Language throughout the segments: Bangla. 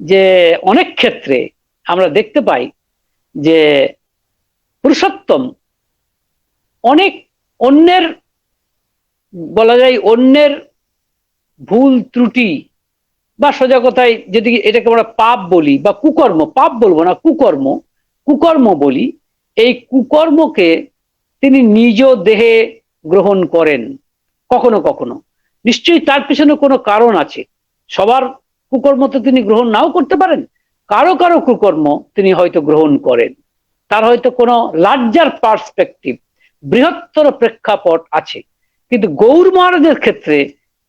যে অনেক ক্ষেত্রে আমরা দেখতে পাই যে পুরুষোত্তম অনেক অন্যের, বলা যায় অন্যের ভুল ত্রুটি বা সোজা কথায় যদি এটাকে আমরা পাপ বলি বা কুকর্ম, পাপ বলব না, কুকর্ম কুকর্ম বলি, এই কুকর্মকে তিনি নিজ দেহে গ্রহণ করেন। কখনো কখনো। নিশ্চয়ই তার পিছনে কোনো কারণ আছে। সবার কুকর্ম তো তিনি গ্রহণ নাও করতে পারেন। কারও কারও কুকর্ম তিনি হয়তো গ্রহণ করেন। তার হয়তো কোনো লার্জার পার্সপেক্টিভ বৃহত্তর প্রেক্ষাপট আছে। কিন্তু গৌর মহারাজের ক্ষেত্রে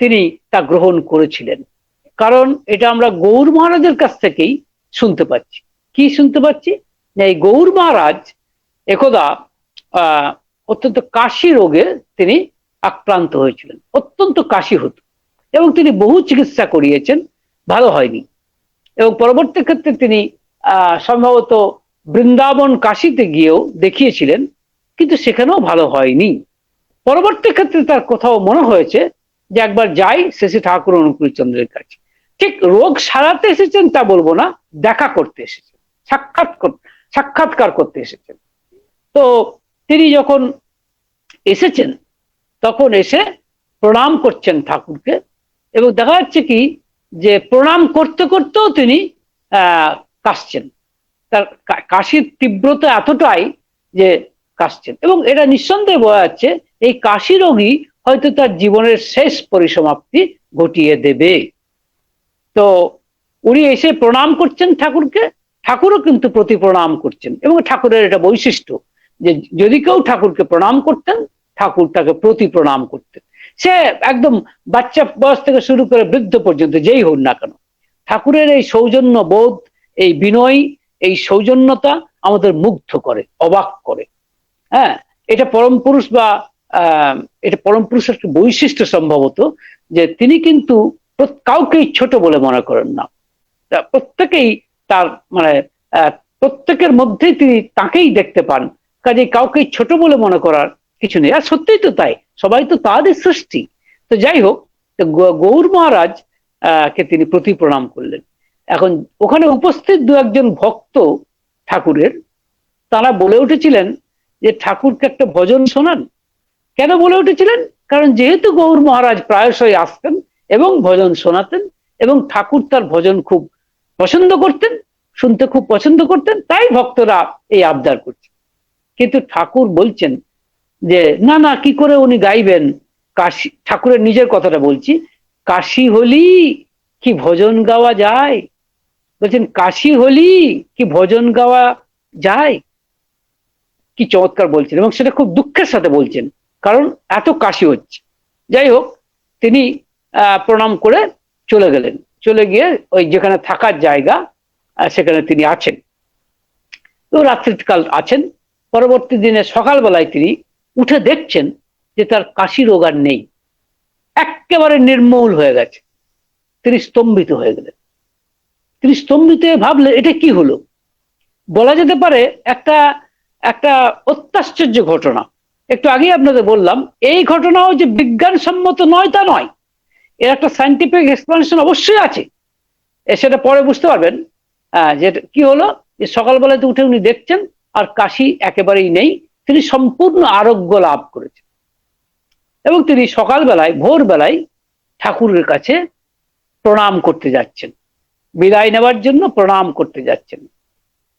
তিনি তা গ্রহণ করেছিলেন। কারণ এটা আমরা গৌর মহারাজের কাছ থেকেই শুনতে পাচ্ছি। কি শুনতে পাচ্ছি? এই গৌর মহারাজ একদা অত্যন্ত কাশি রোগে তিনি আক্রান্ত হয়েছিলেন। অত্যন্ত কাশি হতো এবং তিনি বহু চিকিৎসা করিয়েছেন। ভালো হয়নি। এবং পরবর্তী ক্ষেত্রে তিনি সম্ভবত বৃন্দাবন কাশিতে গিয়েও দেখিয়েছিলেন, কিন্তু সেখানেও ভালো হয়নি। পরবর্তী ক্ষেত্রে তার কোথাও মনে হয়েছে যে একবার যাই শেষে ঠাকুর অনুকূল চন্দ্রের কাছে। ঠিক রোগ সারাতে এসেছেন তা বলব না, দেখা করতে এসেছেন, সাক্ষাৎ সাক্ষাৎকার করতে এসেছেন। তো তিনি যখন এসেছেন, তখন এসে প্রণাম করছেন ঠাকুরকে এবং দেখা যাচ্ছে কি যে প্রণাম করতে করতেও তিনি কাশছেন। তার কাশির তীব্রতা এতটাই যে কাশছেন। এবং এটা নিঃসন্দেহে বোঝা যাচ্ছে, এই কাশি রোগী হয়তো তার জীবনের শেষ পরিসমাপ্তি ঘটিয়ে দেবে। তো উনি এসে প্রণাম করছেন ঠাকুরকে, ঠাকুরও কিন্তু প্রতি প্রণাম করছেন। এবং ঠাকুরের এটা বৈশিষ্ট্য যে, যদি কেউ ঠাকুরকে প্রণাম করতেন, ঠাকুর তাকে প্রতি প্রণাম করতেন। সে একদম বাচ্চা বয়স থেকে শুরু করে বৃদ্ধ পর্যন্ত, যেই হোক না কেন। ঠাকুরের এই সৌজন্য বোধ, এই বিনয়, এই সৌজন্যতা আমাদের মুগ্ধ করে, অবাক করে। হ্যাঁ এটা পরম পুরুষ বা এটা পরম পুরুষের একটা বৈশিষ্ট্য সম্ভবত, যে তিনি কিন্তু কাউকেই ছোট বলে মনে করেন না। প্রত্যেকেই তার মানে প্রত্যেকের মধ্যেই তিনি তাকেই দেখতে পান। কাজে কাউকেই ছোট বলে মনে করার কিছু নেই। আর সত্যিই তো তাই। সবাই তো তাদের সৃষ্টি। তো যাই হোক গৌর মহারাজ কে তিনি প্রতি প্রণাম করলেন। এখন ওখানে উপস্থিত দু একজন ভক্ত ঠাকুরের, তারা বলে উঠেছিলেন যে, ঠাকুরকে একটা ভজন শোনান। কেন বলে উঠেছিলেন? কারণ যেহেতু গৌর মহারাজ প্রায়শই আসতেন এবং ভজন শোনাতেন এবং ঠাকুর তার ভজন খুব পছন্দ করতেন, শুনতে খুব পছন্দ করতেন, তাই ভক্তরা এই আবদার করছে। কিন্তু ঠাকুর বলছেন যে, না না, কি করে উনি গাইবেন? কাশি, ঠাকুরের নিজের কথাটা বলছি। কাশি হলি কি ভজন গাওয়া যায়? বলছেন, কাশি হলি কি ভজন গাওয়া যায়? কি চমৎকার বলছেন এবং সেটা খুব দুঃখের সাথে বলছেন, কারণ এত কাশি হচ্ছে। যাই হোক, তিনি প্রণাম করে চলে গেলেন। চলে গিয়ে ওই যেখানে থাকার জায়গা সেখানে তিনি আছেন। তো রাত্রিকাল আছেন। পরবর্তী দিনে সকালবেলায় তিনি উঠে দেখছেন যে তার কাশি রোগ আর নেই। একেবারে নির্মূল হয়ে গেছে। তিনি স্তম্ভিত হয়ে গেলেন। তিনি স্তম্ভিত হয়ে ভাবলেন, এটা কি হলো? বলা যেতে পারে একটা একটা অত্যাশ্চর্য ঘটনা। একটু আগেই আপনাদের বললাম, এই ঘটনাও যে বিজ্ঞানসম্মত নয় তা নয়। এর একটা সাইন্টিফিক এক্সপ্লেনেশন অবশ্যই আছে। সেটা পরে বুঝতে পারবেন। যে কি হলো? যে সকালবেলাতে উঠে উনি দেখছেন, আর কাশি একেবারেই নেই। তিনি সম্পূর্ণ আরোগ্য লাভ করেছেন। এবং তিনি সকালবেলায়, ভোরবেলায় ঠাকুরের কাছে প্রণাম করতে যাচ্ছেন। বিদায় নেওয়ার জন্য প্রণাম করতে যাচ্ছেন।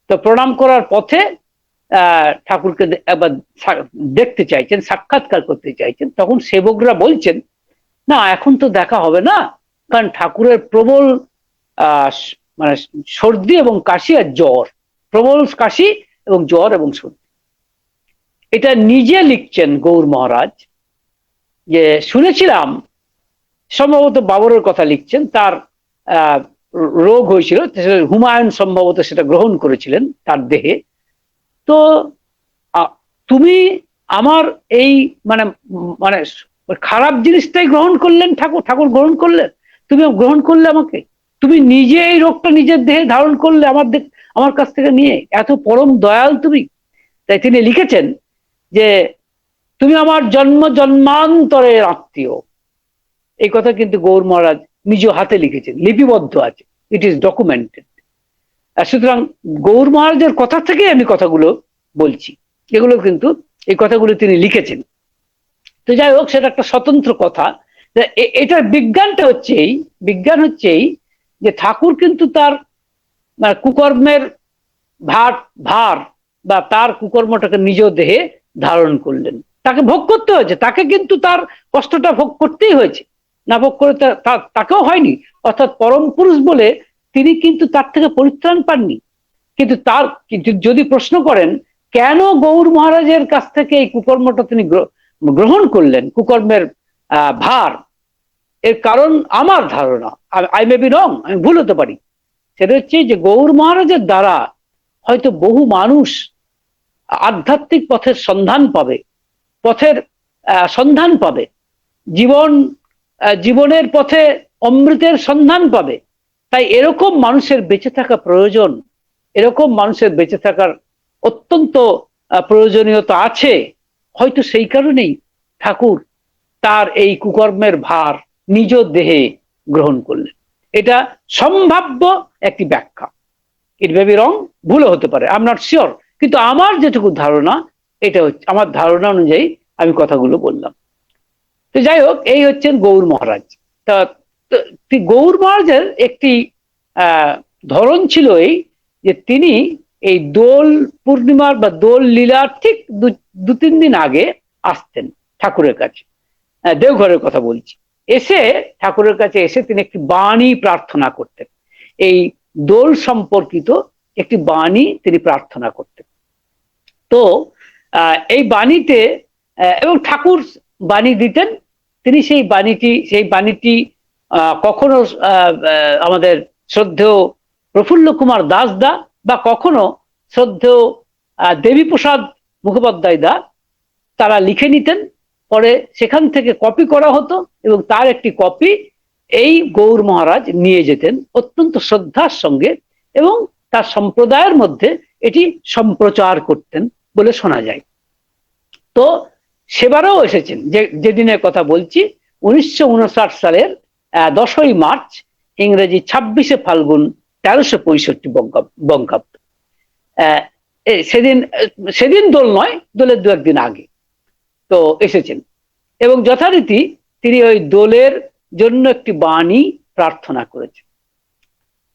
তো প্রণাম করার পথে ঠাকুরকে একবার দেখতে চাইছেন, সাক্ষাৎকার করতে চাইছেন। তখন সেবকরা বলছেন, না, এখন তো দেখা হবে না। কারণ ঠাকুরের প্রবল মানে সর্দি এবং কাশি আর জ্বর। প্রবল কাশি এবং জ্বর এবং সর্দি। এটা নিজে লিখছেন গৌর মহারাজ, যে শুনেছিলাম, সম্ভবত বাবরের কথা লিখছেন, তার রোগ হয়েছিল হুমায়ুন সম্ভবত সেটা গ্রহণ করেছিলেন তার দেহে। তো তুমি আমার এই মানে মানে খারাপ জিনিসটাই গ্রহণ করলেন ঠাকুর ঠাকুর গ্রহণ করলেন? তুমি গ্রহণ করলে আমাকে? তুমি নিজে এই রোগটা নিজের দেহে ধারণ করলে আমার আমার কাছ থেকে নিয়ে? এত পরম দয়াল তুমি? তাই তিনি লিখেছেন যে তুমি আমার জন্ম জন্মান্তরের আত্মীয়। এই কথা কিন্তু গৌর মহারাজ নিজ হাতে লিখেছেন, লিপিবদ্ধ আছে ইট ইজ ডকুমেন্টেড সুতরাং গৌর মহারাজের কথা থেকে আমি কথাগুলো বলছি, এগুলো কিন্তু এই কথাগুলো তিনি লিখেছেন। তো যাই হোক, সেটা একটা স্বতন্ত্র কথা। এটার বিজ্ঞানটা হচ্ছে এই, বিজ্ঞান হচ্ছে এই যে ঠাকুর কিন্তু তার মানে কুকর্মের ভার ভার বা তার কুকর্মটাকে নিজ দেহে ধারণ করলেন। তাকে ভোগ করতে হয়েছে। তাকে কিন্তু তার কষ্টটা ভোগ করতেই হয়েছে। না ভোগ করে তাকেও হয়নি। অর্থাৎ পরম পুরুষ বলে তিনি কিন্তু তার থেকে পরিত্রাণ পাননি। কিন্তু তার যদি প্রশ্ন করেন, কেন গৌর মহারাজের কাছ থেকে এই কুকর্মটা তিনি গ্রহণ করলেন? কুকর্মের ভার। এর কারণ আমার ধারণা। আই মে বি রং, আমি ভুল হতে পারি। সেটা হচ্ছে যে গৌর মহারাজের দ্বারা হয়তো বহু মানুষ আধ্যাত্মিক পথের সন্ধান পাবে, পথের সন্ধান পাবে। জীবন জীবনের পথে অমৃতের সন্ধান পাবে। তাই এরকম মানুষের বেঁচে থাকা প্রয়োজন, এরকম মানুষের বেঁচে থাকার অত্যন্ত প্রয়োজনীয়তা আছে। হয়তো সেই কারণেই ঠাকুর তার এই কুকর্মের ভার নিজ দেহে গ্রহণ করলেন। এটা সম্ভাব্য একটি ব্যাখ্যা। ইট মে রং ভুলও হতে পারে। আম নট শিওর কিন্তু আমার যেটুকু ধারণা, এটা হচ্ছে, আমার ধারণা অনুযায়ী আমি কথাগুলো বললাম। তো যাই হোক, এই হচ্ছেন গৌর মহারাজ। তা গৌর মহারাজের একটি ধরন ছিল এই, যে তিনি এই দোল পূর্ণিমার বা দোল লীলার ঠিক দু তিন দিন আগে আসতেন ঠাকুরের কাছে। দেওঘরের কথা বলছি। এসে ঠাকুরের কাছে এসে তিনি একটি বাণী প্রার্থনা করতেন। এই দোল সম্পর্কিত একটি বাণী তিনি প্রার্থনা করতেন। তো এই বাণীতে এবং ঠাকুর বাণী দিতেন, তিনি সেই বাণীটি সেই বাণীটি কখনো আমাদের শ্রদ্ধেয় প্রফুল্ল কুমার দাস দা বা কখনো শ্রদ্ধেয় দেবীপ্রসাদ মুখোপাধ্যায় দা, তারা লিখে নিতেন। পরে সেখান থেকে কপি করা হতো এবং তার একটি কপি এই গৌর মহারাজ নিয়ে যেতেন অত্যন্ত শ্রদ্ধার সঙ্গে এবং তার সম্প্রদায়ের মধ্যে এটি সম্প্রচার করতেন। বলে শোনা যায়। তো সেবারও এসেছেন। যে যেদিনের কথা বলছি, উনিশশো উনষাট সালের দশই মার্চ, ইংরেজি ছাব্বিশে ফাল্গুন, তেরোশো পঁয়ষট্টি বঙ্গাব্দ। সেদিন সেদিন দোল নয়, দোলের দু একদিন আগে। তো এসেছেন। এবং যথারীতি তিনি ওই দোলের জন্য একটি বাণী প্রার্থনা করেছেন।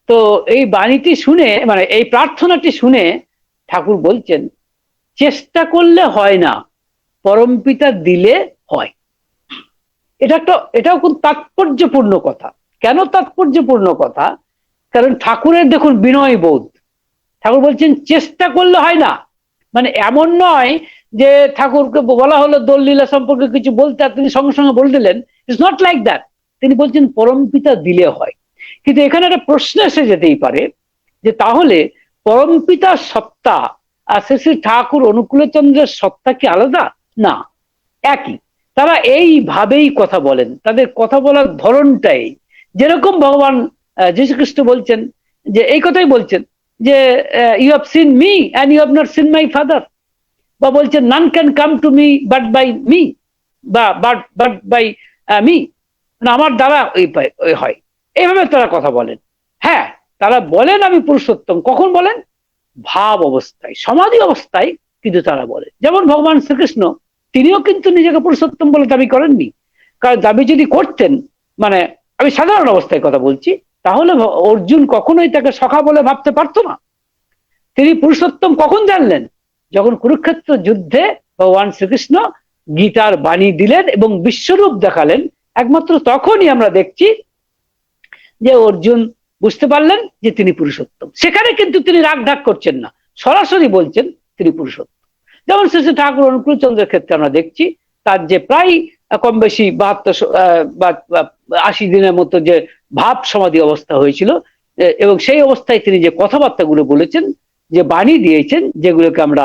তো এই বাণীটি শুনে মানে এই প্রার্থনাটি শুনে ঠাকুর বলছেন চেষ্টা করলে হয় না পরমপিতা দিলে হয়। এটা একটা, এটাও খুব তাৎপর্যপূর্ণ কথা। কেন তাৎপর্যপূর্ণ কথা? কারণ ঠাকুরের দেখুন বিনয় বোধ। ঠাকুর বলছেন, চেষ্টা করলে হয় না। মানে এমন নয় যে ঠাকুরকে বলা হলো দোল লীলা সম্পর্কে কিছু বলতে, আর তিনি সঙ্গে সঙ্গে বলে দিলেন। ইটস নট লাইক দ্যাট তিনি বলছেন, পরম পিতা দিলে হয়। কিন্তু এখানে একটা প্রশ্ন এসে যেতেই পারে যে তাহলে পরম পিতার সত্তা আর শ্রী শ্রী ঠাকুর অনুকূলচন্দ্রের সত্তা কি আলাদা? না, একই। তারা এইভাবেই কথা বলেন। তাদের কথা বলার ধরনটাই যেরকম ভগবান যীশু খ্রিস্ট বলছেন যে, এই কথাই বলছেন যে you have seen me and you have not seen my father বা বলছেন none can come to me but by me বা বাট বাট বাই মি না আমার দ্বারা ওই হয়। এইভাবে তারা কথা বলেন। হ্যাঁ তারা বলেন আমি পুরুষোত্তম। কখন বলেন? ভাব অবস্থায়, সমাধি অবস্থায় কিন্তু তারা বলে। যেমন ভগবান শ্রীকৃষ্ণ, তিনিও কিন্তু নিজেকে পুরুষোত্তম বলে দাবি করেননি। কারণ দাবি যদি করতেন মানে আমি সাধারণ অবস্থায় কথা বলছি, তাহলে অর্জুন কখনোই তাকে সখা বলে ভাবতে পারতো না। তিনি পুরুষোত্তম কখন জানলেন? যখন কুরুক্ষেত্র যুদ্ধে ভগবান শ্রীকৃষ্ণ গীতার বাণী দিলেন এবং বিশ্বরূপ দেখালেন। একমাত্র তখনই আমরা দেখছি যে অর্জুন বুঝতে পারলেন যে তিনি পুরুষোত্তম। সেখানে কিন্তু তিনি রাগ ঢাক করছেন না। সরাসরি বলছেন তিনি পুরুষোত্তম। যেমন শ্রী ঠাকুর অনুকূল চন্দ্রের ক্ষেত্রে আমরা দেখছি, তার যে প্রায় কম বেশি বাহাত্তর বা আশি দিনের মতো যে ভাব সমাধি অবস্থা হয়েছিল এবং সেই অবস্থায় তিনি যে কথাবার্তাগুলো বলেছেন, যে বাণী দিয়েছেন, যেগুলোকে আমরা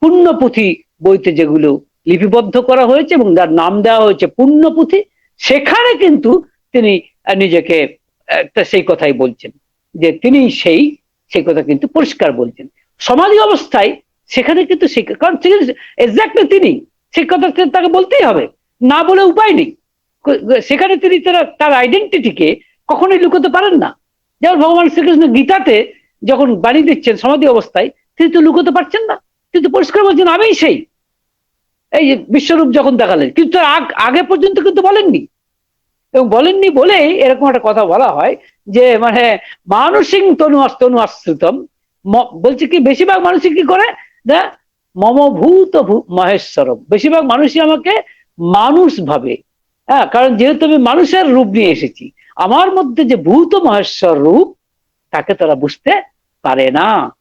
পুণ্যপুঁথি বইতে যেগুলো লিপিবদ্ধ করা হয়েছে এবং যার নাম দেওয়া হয়েছে পুণ্যপুঁথি, সেখানে কিন্তু তিনি নিজেকে সেই কথাই বলছেন, যে তিনি সেই সেই কথা কিন্তু পরিষ্কার বলছেন। সমাধি অবস্থায় সেখানে কিন্তু কারণ এক্স্যাক্টলি তিনি সেই কথা তাকে বলতেই হবে, না বলে উপায় নেই। সেখানে তিনি তারা, তার আইডেন্টিটিকে কখনোই লুকোতে পারেন না। যেমন ভগবান শ্রীকৃষ্ণ গীতাতে যখন বাণী দিচ্ছেন সমাধি অবস্থায়, তিনি তো লুকোতে পারছেন না। তিনি তো পরিষ্কার বলছেন, আমিই সেই। এই যে বিশ্বরূপ যখন দেখালেন, কিন্তু আগ- আগে পর্যন্ত কিন্তু বলেননি। এবং বলেননি বলেই এরকম একটা কথা বলা হয় যে মানে মানসিক তনু আস- তনু আশ্রিতম বলছে কি, বেশিরভাগ মানুষই কি করে? না মম ভূত ভূ- মহেশ্বরম। বেশিরভাগ মানুষই আমাকে মানুষ ভাবে। হ্যাঁ কারণ যেহেতু আমি মানুষের রূপ নিয়ে এসেছি, আমার মধ্যে যে ভূত মহেশ্বর রূপ, তাকে তারা বুঝতে পারে না।